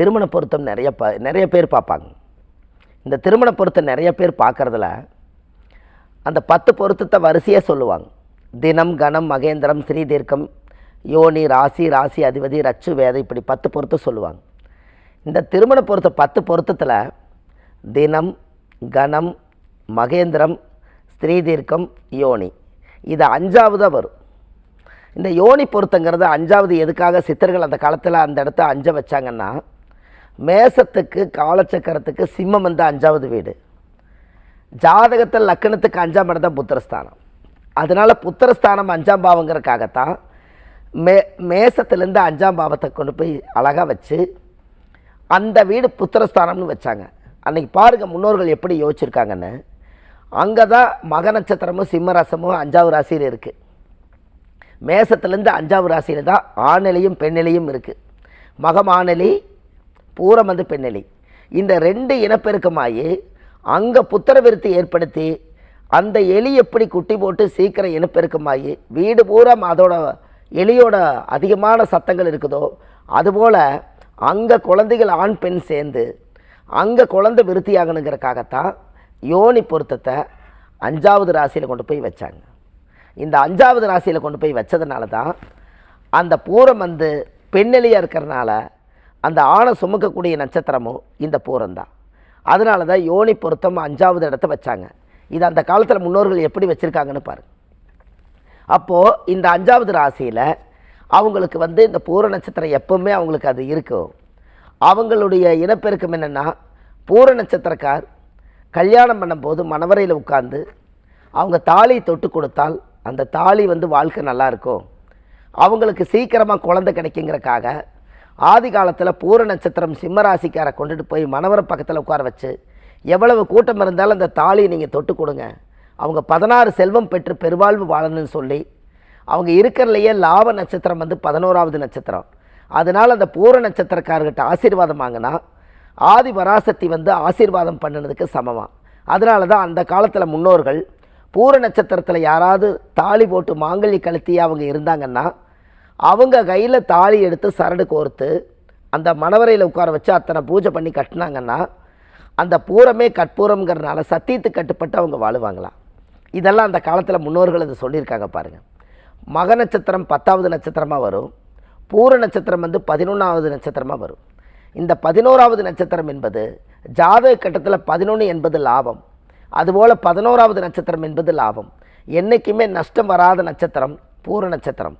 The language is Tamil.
திருமண பொருத்தம் நிறைய ப நிறைய பேர் பார்ப்பாங்க. இந்த திருமண பொருத்தம் நிறைய பேர் பார்க்குறதுல அந்த பத்து பொருத்தத்தை வரிசையாக சொல்லுவாங்க. தினம் கணம் மகேந்திரம் ஸ்ரீதீர்க்கம் யோனி ராசி ராசி அதிபதி ரச்சு வேதம் இப்படி பத்து பொருத்தம் சொல்லுவாங்க. இந்த திருமண பொருத்த பத்து பொருத்தத்தில் தினம் கணம் மகேந்திரம் ஸ்ரீதீர்க்கம் யோனி. இது அஞ்சாவதாக வரும். இந்த யோனி பொருத்தங்கிறது அஞ்சாவது எதுக்காக சித்தர்கள் அந்த காலத்தில் அந்த இடத்த அஞ்ச வச்சாங்கன்னா மேசத்துக்கு காலச்சக்கரத்துக்கு சிம்மம் வந்து அஞ்சாவது வீடு. ஜாதகத்தில் லக்கணத்துக்கு அஞ்சாம் இடம் தான் புத்திரஸ்தானம். அதனால் புத்திரஸ்தானம் அஞ்சாம் பாவங்கிறதுக்காகத்தான் மே மேசத்துலேருந்து அஞ்சாம் பாவத்தை கொண்டு போய் அழகாக வச்சு அந்த வீடு புத்திரஸ்தானம்னு வச்சாங்க. அன்னைக்கு பாருங்கள் முன்னோர்கள் எப்படி யோசிச்சிருக்காங்கன்னு. அங்கே தான் மக நட்சத்திரமும் சிம்ம ரசமும் அஞ்சாவது ராசியில் இருக்குது மேசத்துலேருந்து அஞ்சாவது ராசியில் தான் ஆணிலையும் பெண்ணிலையும் இருக்குது மகமானலி பூரம் வந்து பெண்ணிலை இந்த ரெண்டு இனப்பெருக்கமாகி அங்கே புத்திர விருத்தி ஏற்படுத்தி அந்த எலி எப்படி குட்டி போட்டு சீக்கிரம் இனப்பெருக்கமாகி வீடு பூரம் அதோட எலியோட அதிகமான சத்தங்கள் இருக்குதோ அதுபோல் அங்கே குழந்தைகள் ஆண் பெண் சேர்ந்து அங்கே குழந்தை விருத்தியாகணுங்கிறக்காகத்தான் யோனி பொருத்தத்தை அஞ்சாவது ராசியில் கொண்டு போய் வச்சாங்க. இந்த அஞ்சாவது ராசியில் கொண்டு போய் வச்சதுனால தான் அந்த பூரம் வந்து பெண்ணெலியாக இருக்கிறனால அந்த ஆணை சுமக்கக்கூடிய நட்சத்திரமும் இந்த பூரம் தான் அதனால தான் யோனி பொருத்தம் அஞ்சாவது இடத்த வச்சாங்க. இது அந்த காலத்தில் முன்னோர்கள் எப்படி வச்சுருக்காங்கன்னு பாரு அப்போது இந்த அஞ்சாவது ராசியில் அவங்களுக்கு வந்து இந்த பூர நட்சத்திரம் எப்பவுமே அவங்களுக்கு அது இருக்கும் அவங்களுடைய இனப்பெருக்கம் என்னென்னா பூர நட்சத்திரக்கார் கல்யாணம் பண்ணும்போது மணவரையில் உட்காந்து அவங்க தாலி தொட்டு கொடுத்தால் அந்த தாலி வந்து வாழ்க்கை நல்லாயிருக்கும் அவங்களுக்கு சீக்கிரமாக குழந்தை கிடைக்குங்கிறக்காக ஆதி காலத்தில் பூர நட்சத்திரம் சிம்மராசிக்காரை கொண்டுட்டு போய் மணவர பக்கத்தில் உட்கார வச்சு எவ்வளவு கூட்டம் இருந்தாலும் அந்த தாலியை நீங்கள் தொட்டு கொடுங்க. அவங்க பதினாறு செல்வம் பெற்று பெருவாழ்வு வாழணும்னு சொல்லி அவங்க இருக்கிறலையே லாப நட்சத்திரம் வந்து பதினோராவது நட்சத்திரம். அதனால் அந்த பூர நட்சத்திரக்காரர்கிட்ட ஆசீர்வாதம் வாங்கினா ஆதி பராசக்தி வந்து ஆசீர்வாதம் பண்ணினதுக்கு சமமாக அதனால தான் அந்த காலத்தில் முன்னோர்கள் பூர நட்சத்திரத்தில் யாராவது தாலி போட்டு மாங்கல்ய கழுத்தி அவங்க இருந்தாங்கன்னா அவங்க கையில் தாலி எடுத்து சரடு கோர்த்து அந்த மணவரையில் உட்கார வச்சு அத்தனை பூஜை பண்ணி கட்டினாங்கன்னா அந்த பூரமே கற்பூரம்ங்கிறனால சத்தியத்துக்கு கட்டுப்பட்டு அவங்க வாழுவாங்களாம். இதெல்லாம் அந்த காலத்தில் முன்னோர்கள் அதை சொல்லியிருக்காங்க பாருங்கள் மக நட்சத்திரம் பத்தாவது நட்சத்திரமாக வரும். பூர நட்சத்திரம் வந்து பதினொன்றாவது நட்சத்திரமாக வரும். இந்த பதினோராவது நட்சத்திரம் என்பது ஜாதக கட்டத்தில் பதினொன்று என்பது லாபம். அதுபோல் பதினோராவது நட்சத்திரம் என்பது லாபம். என்றைக்குமே நஷ்டம் வராத நட்சத்திரம் பூர நட்சத்திரம்.